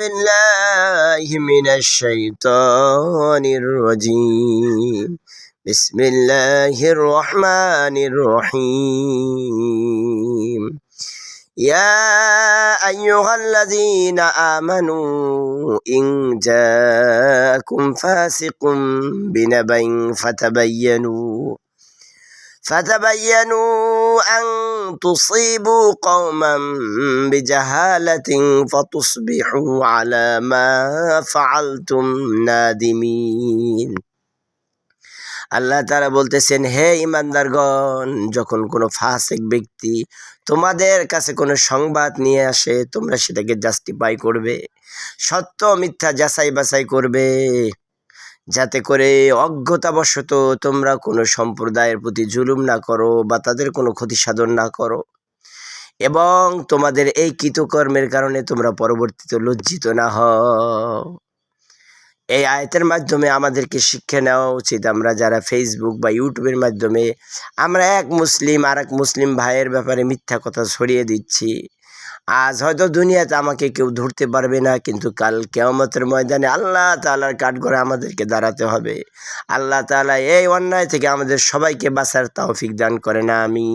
بالله من الشيطان الرجيم. بسم الله الرحمن الرحيم. يا أيها الذين آمنوا إن جاءكم فاسق بنبأ فتبينوا فتبينوا أن تصيبوا قوما بجهالة فتصبحوا على ما فعلتم نادمين আল্লাহ তারা বলতেছেন হে ইমানদারগণ যখন কোনো ফাসেক ব্যক্তি তোমাদের কাছে কোনো সংবাদ নিয়ে আসে তোমরা সেটাকে জাস্টিফাই করবে সত্য মিথ্যা যাচাই বাছাই করবে যাতে করে অজ্ঞতাবশত তোমরা কোনো সম্প্রদায়ের প্রতি জুলুম না করো বা তাদের কোনো ক্ষতি সাধন না করো। এবং তোমাদের এই কৃতকর্মের কারণে তোমরা পরবর্তীতে লজ্জিত না হও। এই আয়তের মাধ্যমে আমাদেরকে শিক্ষা নেওয়া উচিত। আমরা যারা ফেসবুক বা ইউটিউবের মাধ্যমে আমরা এক মুসলিম আর এক মুসলিম ভাইয়ের ব্যাপারে মিথ্যা কথা ছড়িয়ে দিচ্ছি। আজ হয়তো দুনিয়াতে আমাকে কেউ ধরতে পারবে না, কিন্তু কাল কেয়ামতের ময়দানে আল্লাহ তালার কাঠগড়ে আমাদেরকে দাঁড়াতে হবে। আল্লাহ তালা এই অন্যায় থেকে আমাদের সবাইকে বাঁচার তাওফিক দান করে না আমি